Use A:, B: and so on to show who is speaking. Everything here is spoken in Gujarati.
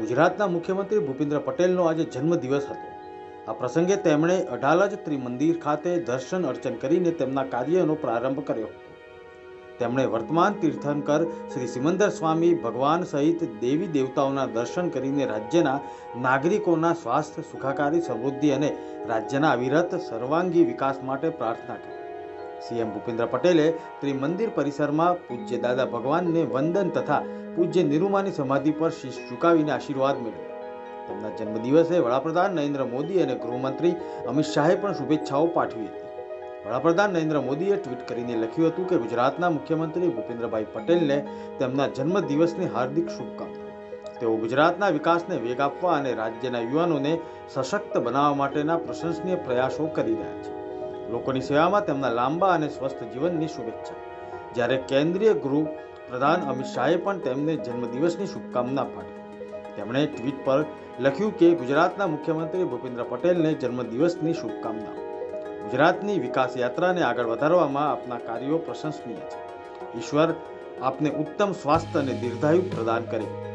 A: ગુજરાતના મુખ્યમંત્રી ભૂપેન્દ્ર પટેલનો આજે જન્મદિવસ હતો. આ પ્રસંગે તેમણે અઢાલજ ત્રિમંદિર ખાતે દર્શન અર્ચન કરીને તેમના કાર્યનો પ્રારંભ કર્યો તેમણે વર્તમાન તીર્થંકર શ્રી સિમંદર સ્વામી ભગવાન સહિત દેવી દેવતાઓના દર્શન કરીને રાજ્યના નાગરિકોના સ્વાસ્થ્ય સુખાકારી સમૃદ્ધિ અને રાજ્યના અવિરત સર્વાંગી વિકાસ માટે પ્રાર્થના કરી. સીએમ ભૂપેન્દ્ર પટેલે ત્રિમંદિર પરિસરમાં પૂજ્ય દાદા ભગવાનને વંદન તથા પૂજ્ય નિરૂમાની સમાધિ પર શીશ ઝુકાવીને આશીર્વાદ મેળવ્યો. તેમના જન્મદિવસે વડાપ્રધાન નરેન્દ્ર મોદી અને ગૃહમંત્રી અમિત શાહે પણ શુભેચ્છાઓ પાઠવી હતી. વડાપ્રધાન નરેન્દ્ર મોદીએ ટ્વીટ કરીને લખ્યું હતું કે ગુજરાતના મુખ્યમંત્રી ભૂપેન્દ્રભાઈ પટેલને તેમના જન્મદિવસની હાર્દિક શુભકામના તેઓ ગુજરાતના વિકાસને વેગ આપવા અને રાજ્યના યુવાનોને સશક્ત બનાવવા માટેના પ્રશંસનીય પ્રયાસો કરી રહ્યા છે. લોકોની સેવામાં તેમના લાંબા અને સ્વસ્થ જીવનની શુભેચ્છા. જ્યારે કેન્દ્રીય ગૃહ પ્રધાન અમિત શાહે પણ તેમને જન્મદિવસની શુભકામના પાઠવી. તેમણે ટ્વીટ પર લખ્યું કે ગુજરાતના મુખ્યમંત્રી ભૂપેન્દ્ર પટેલને જન્મદિવસની શુભકામના. ગુજરાતની વિકાસ યાત્રાને આગળ વધારવામાં આપના કાર્યો પ્રશંસનીય છે. ઈશ્વર આપને ઉત્તમ સ્વાસ્થ્ય અને દીર્ઘાયુ પ્રદાન કરે.